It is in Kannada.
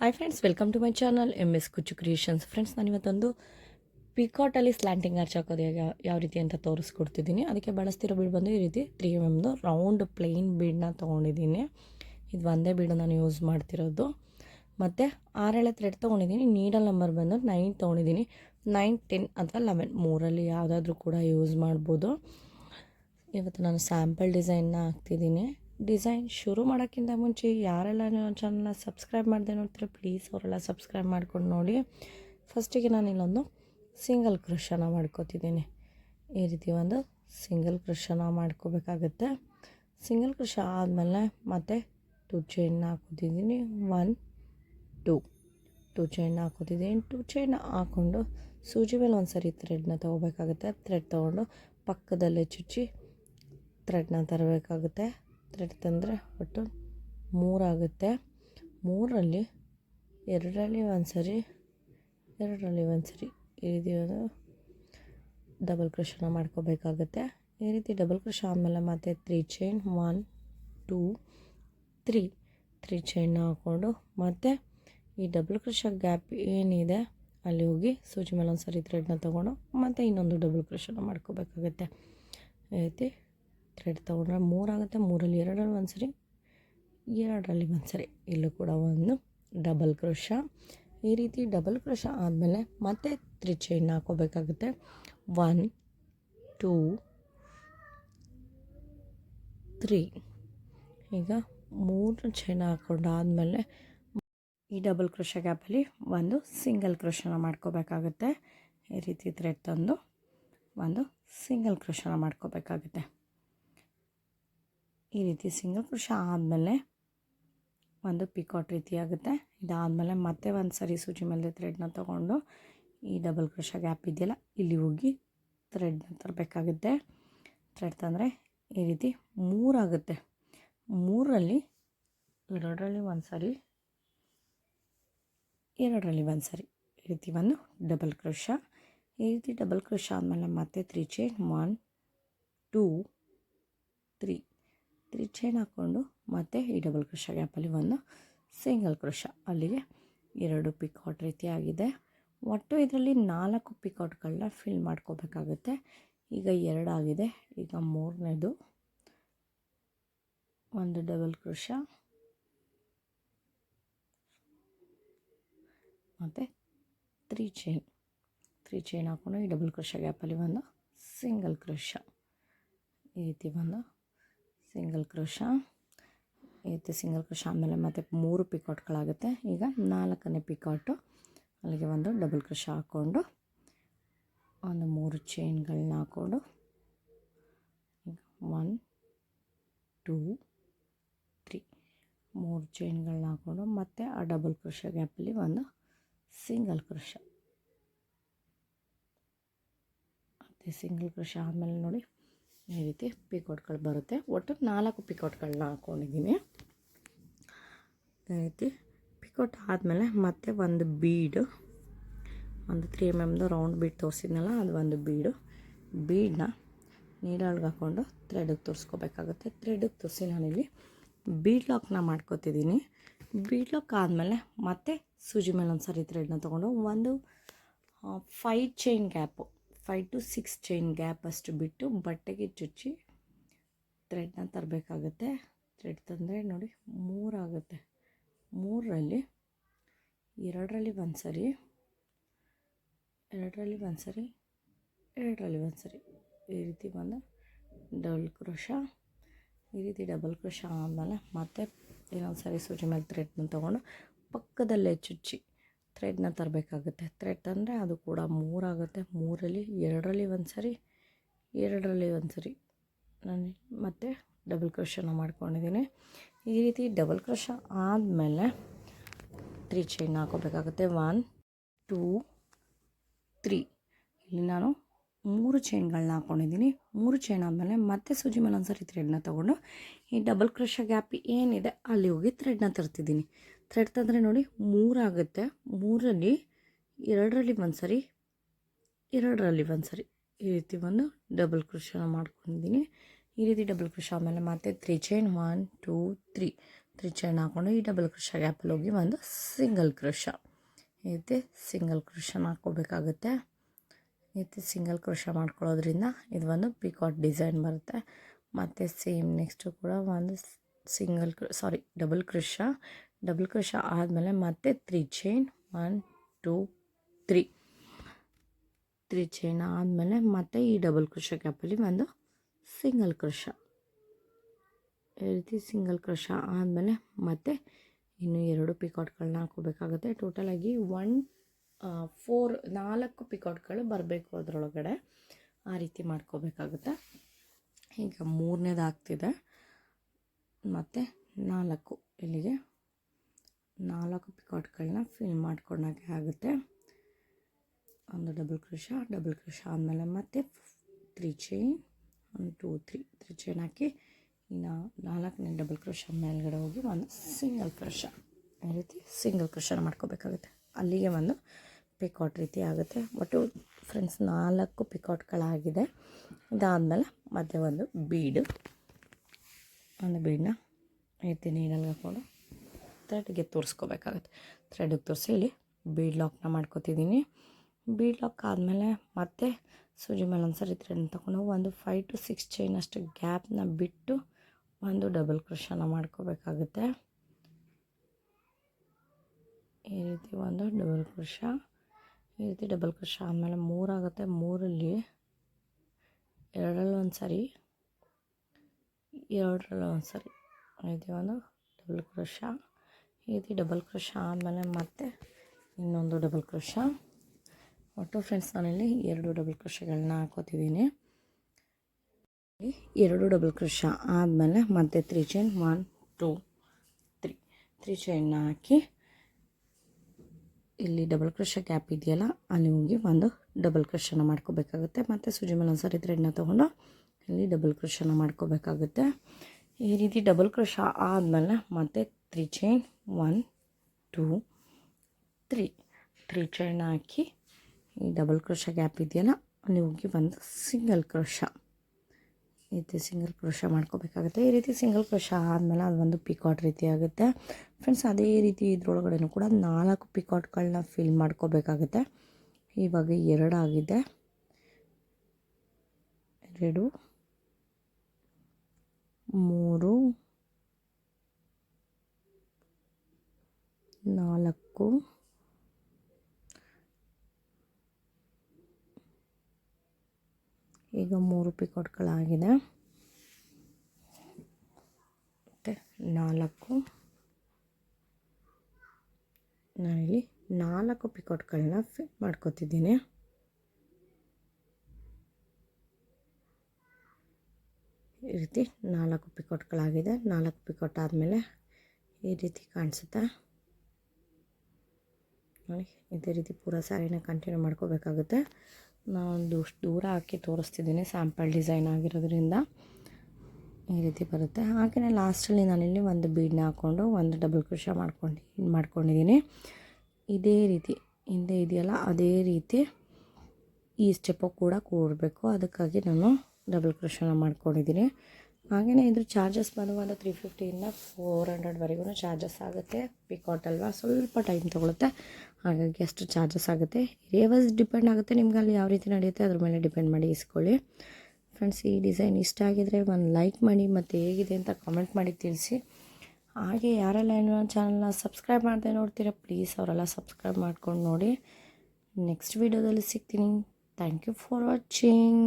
Hi friends welcome to my channel M S Kuchchu creations friends ನಾನು ಇವತ್ತೊಂದು ಪಿಕಾಟಲ್ಲಿ ಸ್ಲ್ಯಾಂಟಿಂಗ್ ಆರ್ಚ್ ಹಾಕೋದು ಯಾವ ರೀತಿ ಅಂತ ತೋರಿಸ್ಕೊಡ್ತಿದ್ದೀನಿ. ಅದಕ್ಕೆ ಬಳಸ್ತಿರೋ ಬೀಡ್ ಬಂದು ಈ ರೀತಿ ತ್ರೀ ಎಂ ಎಮ್ದು ರೌಂಡ್ ಪ್ಲೇನ್ ಬೀಡ್ನ ತೊಗೊಂಡಿದ್ದೀನಿ. ಇದು ಒಂದೇ ಬೀಡು ನಾನು ಯೂಸ್ ಮಾಡ್ತಿರೋದು. ಮತ್ತು ಆರೇಳೆ ಥ್ರೆಡ್ ತೊಗೊಂಡಿದ್ದೀನಿ. ನೀಡಲ್ ನಂಬರ್ ಬಂದು ನೈನ್ ತೊಗೊಂಡಿದ್ದೀನಿ. ನೈನ್ ಟೆನ್ ಅಥವಾ ಲೆವೆನ್ ಮೂರಲ್ಲಿ ಯಾವುದಾದ್ರೂ ಕೂಡ ಯೂಸ್ ಮಾಡ್ಬೋದು. ಇವತ್ತು ನಾನು ಸ್ಯಾಂಪಲ್ ಡಿಸೈನ್ನ ಹಾಕ್ತಿದ್ದೀನಿ. ಡಿಸೈನ್ ಶುರು ಮಾಡೋಕ್ಕಿಂತ ಮುಂಚೆ ಯಾರೆಲ್ಲ ನನ್ನ ಚಾನಲ್ನ ಸಬ್ಸ್ಕ್ರೈಬ್ ಮಾಡದೆ ನೋಡ್ತೀರ ಪ್ಲೀಸ್ ಅವರೆಲ್ಲ ಸಬ್ಸ್ಕ್ರೈಬ್ ಮಾಡ್ಕೊಂಡು ನೋಡಿ. ಫಸ್ಟಿಗೆ ನಾನು ಇಲ್ಲೊಂದು ಸಿಂಗಲ್ ಕ್ರಷನ ಮಾಡ್ಕೋತಿದ್ದೀನಿ. ಈ ರೀತಿ ಒಂದು ಸಿಂಗಲ್ ಕ್ರಷನ ಮಾಡ್ಕೋಬೇಕಾಗತ್ತೆ. ಸಿಂಗಲ್ ಕ್ರಷ ಆದಮೇಲೆ ಮತ್ತೆ two chain ಹಾಕೋತಿದ್ದೀನಿ. One, two. Two chain ಹಾಕೋತಿದ್ದೀನಿ. ಟೂ ಚೈನ್ ಹಾಕ್ಕೊಂಡು ಸೂಜಿ ಮೇಲೆ ಒಂದು ಸರಿ ಥ್ರೆಡ್ನ ತೊಗೋಬೇಕಾಗುತ್ತೆ. ಥ್ರೆಡ್ ತೊಗೊಂಡು ಪಕ್ಕದಲ್ಲೇ ಚುಚ್ಚಿ ಥ್ರೆಡ್ನ ತರಬೇಕಾಗುತ್ತೆ. ಥ್ರೆಡ್ ತಂದರೆ ಒಟ್ಟು ಮೂರಾಗುತ್ತೆ. ಮೂರಲ್ಲಿ ಎರಡರಲ್ಲಿ ಒಂದು ಸರಿ ಎರಡರಲ್ಲಿ ಒಂದು ಸರಿ ಈ ರೀತಿ ಡಬಲ್ ಕ್ರಷನ ಮಾಡ್ಕೋಬೇಕಾಗುತ್ತೆ. ಈ ರೀತಿ ಡಬಲ್ ಕ್ರಷ ಆದಮೇಲೆ ಮತ್ತೆ three chain one two three three chain ಹಾಕ್ಕೊಂಡು ಮತ್ತು ಈ ಡಬಲ್ ಕ್ರಷ ಗ್ಯಾಪ್ ಏನಿದೆ ಅಲ್ಲಿ ಹೋಗಿ ಸೂಜಿ ಮೇಲೆ ಒಂದು ಸರಿ ಥ್ರೆಡ್ನ ತೊಗೊಂಡು ಮತ್ತು ಇನ್ನೊಂದು ಡಬಲ್ ಕ್ರಷನ ಮಾಡ್ಕೋಬೇಕಾಗುತ್ತೆ. ಈ ರೀತಿ ಥ್ರೆಡ್ ತೊಗೊಂಡ್ರೆ ಮೂರಾಗುತ್ತೆ ಮೂರಲ್ಲಿ ಎರಡರಲ್ಲಿ ಒಂದು ಸರಿ, ಎರಡರಲ್ಲಿ ಒಂದು ಸರಿ. ಇಲ್ಲೂ ಕೂಡ ಒಂದು ಡಬಲ್ ಕ್ರೋಶ ಈ ರೀತಿ ಡಬಲ್ ಕ್ರೋಶ ಆದಮೇಲೆ ಮತ್ತೆ ತ್ರೀ ಚೈನ್ ಹಾಕೋಬೇಕಾಗುತ್ತೆ. ಒನ್ ಟೂ ತ್ರೀ ಈಗ ಮೂರು ಚೈನ್ ಹಾಕೊಂಡಾದಮೇಲೆ ಈ ಡಬಲ್ ಕ್ರೋಶ ಗ್ಯಾಪಲ್ಲಿ ಒಂದು ಸಿಂಗಲ್ ಕ್ರೋಶನ ಮಾಡ್ಕೋಬೇಕಾಗುತ್ತೆ. ಈ ರೀತಿ ಥ್ರೆಡ್ ತಂದು ಒಂದು ಸಿಂಗಲ್ ಕ್ರೋಶನ ಮಾಡ್ಕೋಬೇಕಾಗುತ್ತೆ. ಈ ರೀತಿ ಸಿಂಗಲ್ ಕ್ರೋಶ ಆದಮೇಲೆ ಒಂದು ಪಿಕಾಟ್ ರೀತಿ ಆಗುತ್ತೆ ಇದಾದಮೇಲೆ ಮತ್ತೆ ಒಂದು ಸರಿ ಸೂಜಿ ಮೇಲೆ ಥ್ರೆಡ್ನ ತೊಗೊಂಡು ಈ ಡಬಲ್ ಕ್ರೋಶ ಗ್ಯಾಪ್ ಇದೆಯಲ್ಲ, ಇಲ್ಲಿ ಹೋಗಿ ಥ್ರೆಡ್ನ ತರಬೇಕಾಗುತ್ತೆ. ಥ್ರೆಡ್ ತಂದರೆ ಈ ರೀತಿ ಮೂರಾಗುತ್ತೆ ಮೂರರಲ್ಲಿ ಎರಡರಲ್ಲಿ ಒಂದು ಸರಿ, ಎರಡರಲ್ಲಿ ಒಂದು ಸರಿ ಈ ರೀತಿ ಒಂದು ಡಬಲ್ ಕ್ರೋಶ ಈ ರೀತಿ ಡಬಲ್ ಕ್ರೋಶ ಆದಮೇಲೆ ಮತ್ತೆ three chain one two three three chain ಹಾಕ್ಕೊಂಡು ಮತ್ತೆ ಈ ಡಬಲ್ ಕ್ರೋಶ ಗ್ಯಾಪಲ್ಲಿ ಒಂದು ಸಿಂಗಲ್ ಕ್ರೋಶ ಅಲ್ಲಿಗೆ ಎರಡು ಪಿಕೌಟ್ ರೀತಿ ಆಗಿದೆ ಒಟ್ಟು ಇದರಲ್ಲಿ ನಾಲ್ಕು ಪಿಕೌಟ್ಗಳನ್ನ ಫಿಲ್ ಮಾಡ್ಕೋಬೇಕಾಗುತ್ತೆ. ಈಗ ಎರಡಾಗಿದೆ ಈಗ ಮೂರನೇದು. ಒಂದು ಡಬಲ್ ಕ್ರೋಶ ಮತ್ತು ತ್ರೀ ಚೈನ್. ತ್ರೀ ಚೈನ್ ಹಾಕ್ಕೊಂಡು ಈ ಡಬಲ್ ಕ್ರೋಶ ಗ್ಯಾಪಲ್ಲಿ ಒಂದು ಸಿಂಗಲ್ ಕ್ರೋಶ ಈ ರೀತಿ ಒಂದು ಸಿಂಗಲ್ ಕ್ರೋಶ. ರೀತಿ ಸಿಂಗಲ್ ಕ್ರೋಶ ಆಮೇಲೆ ಮತ್ತೆ ಮೂರು ಪಿಕಾಟ್ಗಳಾಗುತ್ತೆ. ಈಗ ನಾಲ್ಕನೇ ಪಿಕಾಟು. ಅಲ್ಲಿಗೆ ಒಂದು ಡಬಲ್ ಕ್ರೋಶ ಹಾಕ್ಕೊಂಡು ಒಂದು ಮೂರು ಚೈನ್ಗಳನ್ನ ಹಾಕ್ಕೊಂಡು ಒನ್, ಟೂ, ತ್ರೀ ಮೂರು ಚೈನ್ಗಳನ್ನ ಹಾಕ್ಕೊಂಡು ಮತ್ತೆ ಆ ಡಬಲ್ ಕ್ರೋಶ ಗ್ಯಾಪಲ್ಲಿ ಒಂದು ಸಿಂಗಲ್ ಕ್ರೋಶ. ಮತ್ತು ಸಿಂಗಲ್ ಕ್ರೋಶ ಆಮೇಲೆ ನೋಡಿ ಈ ರೀತಿ ಪಿಕೋಟ್ಗಳು ಬರುತ್ತೆ. ಒಟ್ಟು ನಾಲ್ಕು ಪಿಕೋಟ್ಗಳನ್ನ ಹಾಕ್ಕೊಂಡಿದ್ದೀನಿ ಈ ರೀತಿ ಪಿಕೋಟ್ ಆದಮೇಲೆ ಮತ್ತೆ ಒಂದು ಬೀಡು, ಒಂದು ತ್ರೀ ಎಂ ಎಮ್ದು ರೌಂಡ್ ಬೀಡ್ ತೋರಿಸಿದ್ನಲ್ಲ, ಅದು ಒಂದು ಬೀಡು. ಬೀಡನ್ನ ನೀರೊಳಗೆ ಹಾಕ್ಕೊಂಡು ಥ್ರೆಡಿಗೆ ತೋರಿಸ್ಕೋಬೇಕಾಗುತ್ತೆ. ಥ್ರೆಡಿಗೆ ತೋರಿಸಿ ನಾನಿಲ್ಲಿ ಬೀಡ್ ಲಾಕ್ನ ಮಾಡ್ಕೋತಿದ್ದೀನಿ. ಬೀಡ್ ಲಾಕ್ ಆದಮೇಲೆ ಮತ್ತೆ ಸೂಜಿ ಮೇಲೆ ಒಂದು ಸರಿ ಥ್ರೆಡ್ನ ತೊಗೊಂಡು ಒಂದು five chain gap five to six chain gap ಅಷ್ಟು ಬಿಟ್ಟು ಬಟ್ಟೆಗೆ ಚುಚ್ಚಿ ಥ್ರೆಡ್ನ ತರಬೇಕಾಗುತ್ತೆ. ಥ್ರೆಡ್ ತಂದರೆ ನೋಡಿ ಮೂರಾಗುತ್ತೆ ಮೂರರಲ್ಲಿ, ಎರಡರಲ್ಲಿ ಒಂದು ಸರಿ ಎರಡರಲ್ಲಿ ಒಂದು ಸರಿ ಎರಡರಲ್ಲಿ ಒಂದು ಸರಿ ಈ ರೀತಿ ಬಂದು ಡಬಲ್ ಕ್ರೋಶ ಈ ರೀತಿ ಡಬಲ್ ಕ್ರೋಶ ಆದಮೇಲೆ ಮತ್ತೆ ಇನ್ನೊಂದು ಸರಿ ಸೂಜಿ ಮೇಲೆ ಥ್ರೆಡ್ನ ತೊಗೊಂಡು ಪಕ್ಕದಲ್ಲೇ ಚುಚ್ಚಿ ಥ್ರೆಡ್ನ ತರಬೇಕಾಗುತ್ತೆ. ಥ್ರೆಡ್ ತಂದರೆ ಅದು ಕೂಡ ಮೂರಾಗುತ್ತೆ. ಮೂರಲ್ಲಿ, ಎರಡರಲ್ಲಿ ಒಂದು ಸರಿ ಎರಡರಲ್ಲಿ ಒಂದು ಸರಿ ನಾನು ಮತ್ತೆ ಡಬಲ್ ಕ್ರೋಶನ ಮಾಡ್ಕೊಂಡಿದ್ದೀನಿ. ಈ ರೀತಿ ಡಬಲ್ ಕ್ರೋಶ ಆದಮೇಲೆ ತ್ರೀ ಚೈನ್ ಹಾಕೋಬೇಕಾಗುತ್ತೆ. ಒನ್ ಟೂ ತ್ರೀ ಇಲ್ಲಿ ನಾನು ಮೂರು ಚೈನ್ಗಳನ್ನ ಹಾಕ್ಕೊಂಡಿದ್ದೀನಿ ಮೂರು ಚೈನ್ ಆದಮೇಲೆ ಮತ್ತೆ ಸೂಜಿ ಮೇಲೆ ಒಂದು ಸರಿ ಥ್ರೆಡ್ನ ತೊಗೊಂಡು ಈ ಡಬಲ್ ಕ್ರೋಶ ಗ್ಯಾಪ್ ಏನಿದೆ ಅಲ್ಲಿ ಹೋಗಿ ಥ್ರೆಡ್ನ ತರ್ತಿದ್ದೀನಿ. ಥ್ರೆಡ್ ತಂದರೆ ನೋಡಿ ಮೂರಾಗುತ್ತೆ ಮೂರಲ್ಲಿ ಎರಡರಲ್ಲಿ ಒಂದು ಸರಿ, ಎರಡರಲ್ಲಿ ಒಂದು ಸರಿ ಈ ರೀತಿ ಒಂದು ಡಬಲ್ ಕ್ರೋಶನ ಮಾಡ್ಕೊಂಡಿದ್ದೀನಿ. ಈ ರೀತಿ ಡಬಲ್ ಕ್ರೋಶ ಆಮೇಲೆ ಮತ್ತೆ three chain one two three three chain ಹಾಕ್ಕೊಂಡು ಈ ಡಬಲ್ ಕ್ರೋಶ ಗ್ಯಾಪಲ್ಲಿ ಹೋಗಿ ಒಂದು ಸಿಂಗಲ್ ಕ್ರೋಶ ಈ ರೀತಿ ಸಿಂಗಲ್ ಕ್ರೋಶನ ಹಾಕ್ಕೋಬೇಕಾಗುತ್ತೆ ಈ ರೀತಿ ಸಿಂಗಲ್ ಕ್ರೋಶ ಮಾಡ್ಕೊಳ್ಳೋದ್ರಿಂದ ಇದು ಒಂದು ಪಿಕಾಟ್ ಡಿಸೈನ್ ಬರುತ್ತೆ. ಮತ್ತು ಸೇಮ್ ನೆಕ್ಸ್ಟು ಕೂಡ ಒಂದು ಸಿಂಗಲ್ ಸಾರಿ ಡಬಲ್ ಕ್ರೋಶ ಡಬಲ್ ಕ್ರೋಶ ಆದಮೇಲೆ ಮತ್ತೆ three chain one two three three chain ಆದಮೇಲೆ ಮತ್ತೆ ಈ ಡಬಲ್ ಕ್ರೋಶ ಕ್ಯಾಪಲ್ಲಿ ಒಂದು ಸಿಂಗಲ್ ಕ್ರೋಶ ಈ ರೀತಿ ಸಿಂಗಲ್ ಕ್ರೋಶ ಆದಮೇಲೆ ಮತ್ತೆ ಇನ್ನು ಎರಡು ಪಿಕಾಟ್ಗಳನ್ನ ಹಾಕೋಬೇಕಾಗುತ್ತೆ ಟೋಟಲಾಗಿ ಒನ್ ಫೋರ್ ನಾಲ್ಕು ಪಿಕಾಟ್ಗಳು ಬರಬೇಕು ಅದರೊಳಗಡೆ. ಆ ರೀತಿ ಮಾಡ್ಕೋಬೇಕಾಗುತ್ತೆ. ಈಗ ಮೂರನೇದು ಆಗ್ತಿದೆ ಮತ್ತು ನಾಲ್ಕು ಇಲ್ಲಿಗೆ ನಾಲ್ಕು ಪಿಕಾಟ್ಗಳನ್ನ ಫಿಲ್ ಮಾಡ್ಕೊಂಡಾಗೆ ಆಗುತ್ತೆ. ಒಂದು ಡಬಲ್ ಕ್ರೋಶ ಡಬಲ್ ಕ್ರೋಶ ಆದಮೇಲೆ ಮತ್ತೆ three chain one two three three chain ಹಾಕಿ ಇನ್ನು ನಾಲ್ಕನೇ ಡಬಲ್ ಕ್ರೋಶ ಮೇಲ್ಗಡೆ ಹೋಗಿ ಒಂದು ಸಿಂಗಲ್ ಕ್ರೋಶ ಈ ರೀತಿ ಸಿಂಗಲ್ ಕ್ರೋಶನ ಮಾಡ್ಕೋಬೇಕಾಗುತ್ತೆ. ಅಲ್ಲಿಗೆ ಒಂದು ಪಿಕಾಟ್ ರೀತಿ ಆಗುತ್ತೆ. ಒಟ್ಟು ಫ್ರೆಂಡ್ಸ್ ನಾಲ್ಕು ಪಿಕಾಟ್ಗಳಾಗಿದೆ. ಇದಾದಮೇಲೆ ಮತ್ತೆ ಒಂದು ಬೀಡು ಒಂದು ಬೀಡನ್ನ ರೀತಿ ನೀರಲ್ಲಿ ಹಾಕ್ಕೊಂಡು ಥ್ರೆಡ್ಗೆ ತೋರಿಸ್ಕೋಬೇಕಾಗತ್ತೆ. ಥ್ರೆಡ್ಗೆ ತೋರಿಸಿ ಇಲ್ಲಿ ಬೀಡ್ ಲಾಕ್ನ ಮಾಡ್ಕೋತಿದ್ದೀನಿ ಬೀಡ್ ಲಾಕ್ ಆದಮೇಲೆ ಮತ್ತೆ ಸೂಜಿ ಮೇಲೆ ಒಂದು ಸರಿ ಥ್ರೆಡ್ ತಗೊಂಡು ಒಂದು ಫೈವ್ ಟು ಸಿಕ್ಸ್ ಚೈನ್ ಅಷ್ಟು ಗ್ಯಾಪ್ನ ಬಿಟ್ಟು ಒಂದು ಡಬಲ್ ಕ್ರೋಶನ ಮಾಡ್ಕೋಬೇಕಾಗುತ್ತೆ. ಈ ರೀತಿ ಒಂದು ಡಬಲ್ ಕ್ರೋಶ ಈ ರೀತಿ ಡಬಲ್ ಕ್ರೋಶ ಆದಮೇಲೆ ಮೂರಾಗುತ್ತೆ ಮೂರಲ್ಲಿ ಎರಡರಲ್ಲಿ ಒಂದು ಸರಿ. ಎರಡರಲ್ಲಿ ಒಂದು ಸರಿ. ಈ ರೀತಿ ಒಂದು ಡಬಲ್ ಕ್ರೋಶ ರೀತಿ ಡಬಲ್ ಕ್ರೋಶ ಆದಮೇಲೆ ಮತ್ತೆ ಇನ್ನೊಂದು ಡಬಲ್ ಕ್ರೋಶ ಒಟ್ಟು ಫ್ರೆಂಡ್ಸ್ ನಾನಿಲ್ಲಿ ಎರಡು ಡಬಲ್ ಕ್ರೋಶಗಳನ್ನ ಹಾಕೋತಿದ್ದೀನಿ. ಎರಡು ಡಬಲ್ ಕ್ರೋಶ ಆದಮೇಲೆ ಮತ್ತೆ three chain one two three three ಚೈನ್ನ ಹಾಕಿ ಇಲ್ಲಿ ಡಬಲ್ ಕ್ರೋಶ ಗ್ಯಾಪ್ ಇದೆಯಲ್ಲ, ಅಲ್ಲಿ ಹೋಗಿ ಒಂದು ಡಬಲ್ ಕ್ರೋಶನ ಮಾಡ್ಕೋಬೇಕಾಗುತ್ತೆ. ಮತ್ತು ಸೂಜಿ ಮೇಲೆ ಒಂದು ಸರಿ ಥ್ರೆಡ್ನ ತೊಗೊಂಡು ಇಲ್ಲಿ ಡಬಲ್ ಕ್ರೋಶನ ಮಾಡ್ಕೋಬೇಕಾಗುತ್ತೆ. ಈ ರೀತಿ ಡಬಲ್ ಕ್ರೋಶ ಆದಮೇಲೆ ಮತ್ತೆ three chain one two three three chain ಹಾಕಿ ಈ ಡಬಲ್ ಕ್ರೋಶ ಗ್ಯಾಪ್ ಇದೆಯಲ್ಲ ಅಲ್ಲಿ ಹೋಗಿ ಒಂದು ಸಿಂಗಲ್ ಕ್ರೋಶ ಈ ರೀತಿ ಸಿಂಗಲ್ ಕ್ರೋಶ ಮಾಡ್ಕೋಬೇಕಾಗುತ್ತೆ. ಈ ರೀತಿ ಸಿಂಗಲ್ ಕ್ರೋಶ ಆದಮೇಲೆ ಅದು ಒಂದು ಪಿಕಾಟ್ ರೀತಿ ಆಗುತ್ತೆ. ಫ್ರೆಂಡ್ಸ್ ಅದೇ ರೀತಿ ಇದ್ರೊಳಗಡೆನೂ ಕೂಡ ನಾಲ್ಕು ಪಿಕಾಟ್ಗಳನ್ನ ಫಿಲ್ ಮಾಡ್ಕೋಬೇಕಾಗುತ್ತೆ. ಇವಾಗ ಎರಡಾಗಿದೆ ಎರಡು ಮೂರು ನಾಲ್ಕು ಈಗ ಮೂರು ಪಿಕೋಟ್ಗಳಾಗಿದೆ. ಮತ್ತು ನಾಲ್ಕು ನಾನಿಲ್ಲಿ ನಾಲ್ಕು ಪಿಕೋಟ್ಗಳನ್ನ ಫಿಟ್ ಮಾಡ್ಕೊತಿದ್ದೀನಿ. ಈ ರೀತಿ ನಾಲ್ಕು ಪಿಕೋಟ್ಗಳಾಗಿದೆ. ನಾಲ್ಕು ಪಿಕೋಟ್ ಆದಮೇಲೆ ಈ ರೀತಿ ಕಾಣಿಸುತ್ತೆ? ನೋಡಿ, ಇದೇ ರೀತಿ ಪೂರ ಸ್ಯಾರಿನ ಕಂಟಿನ್ಯೂ ಮಾಡ್ಕೋಬೇಕಾಗುತ್ತೆ. ನಾನೊಂದು ದೂರ ಹಾಕಿ ತೋರಿಸ್ತಿದ್ದೀನಿ ಸ್ಯಾಂಪಲ್ ಡಿಸೈನ್ ಆಗಿರೋದ್ರಿಂದ. ಈ ರೀತಿ ಬರುತ್ತೆ. ಹಾಗೆಯೇ ಲಾಸ್ಟಲ್ಲಿ ನಾನಿಲ್ಲಿ ಒಂದು ಬೀಡನ್ನ ಹಾಕ್ಕೊಂಡು ಒಂದು ಡಬಲ್ ಕೃಷ ಮಾಡ್ಕೊಂಡು ಮಾಡ್ಕೊಂಡಿದ್ದೀನಿ. ಇದೇ ರೀತಿ, ಹಿಂದೆ ಇದೆಯಲ್ಲ, ಅದೇ ರೀತಿ ಈ ಸ್ಟೆಪ್ಪು ಕೂಡ ಕೂಡಬೇಕು ಅದಕ್ಕಾಗಿ ನಾನು ಡಬಲ್ ಕ್ರೋಶನ ಮಾಡ್ಕೊಂಡಿದ್ದೀನಿ. ಹಾಗೆಯೇ ಇದ್ರ ಚಾರ್ಜಸ್ ಒಂದು ತ್ರೀ ಫಿಫ್ಟಿಯಿಂದ ಫೋರ್ ಹಂಡ್ರೆಡ್ವರೆಗೂ ಚಾರ್ಜಸ್ ಆಗುತ್ತೆ. ಪಿಕಾಟ್ ಅಲ್ವಾ? ಸ್ವಲ್ಪ ಟೈಮ್ ತೊಗೊಳುತ್ತೆ. ಹಾಗಾಗಿ ಅಷ್ಟು ಚಾರ್ಜಸ್ ಆಗುತ್ತೆ. ಏರಿಯಾವೈಸ್ ಡಿಪೆಂಡ್ ಆಗುತ್ತೆ ನಿಮ್ಗೆ ಅಲ್ಲಿ ಯಾವ ರೀತಿ ನಡೆಯುತ್ತೆ, ಅದ್ರ ಮೇಲೆ ಡಿಪೆಂಡ್ ಮಾಡಿ ಇಸ್ಕೊಳ್ಳಿ. ಫ್ರೆಂಡ್ಸ್ ಈ ಡಿಸೈನ್ ಇಷ್ಟ ಆಗಿದರೆ ಒಂದು ಲೈಕ್ ಮಾಡಿ ಮತ್ತು ಹೇಗಿದೆ ಅಂತ ಕಮೆಂಟ್ ಮಾಡಿ ತಿಳಿಸಿ. ಹಾಗೆ ಯಾರೆಲ್ಲ ಏನು ಚಾನಲ್ನ ಸಬ್ಸ್ಕ್ರೈಬ್ ಮಾಡದೆ ನೋಡ್ತೀರಾ ಪ್ಲೀಸ್ ಅವರೆಲ್ಲ ಸಬ್ಸ್ಕ್ರೈಬ್ ಮಾಡ್ಕೊಂಡು ನೋಡಿ. ನೆಕ್ಸ್ಟ್ ವೀಡಿಯೋದಲ್ಲಿ ಸಿಗ್ತೀನಿ. Thank you for watching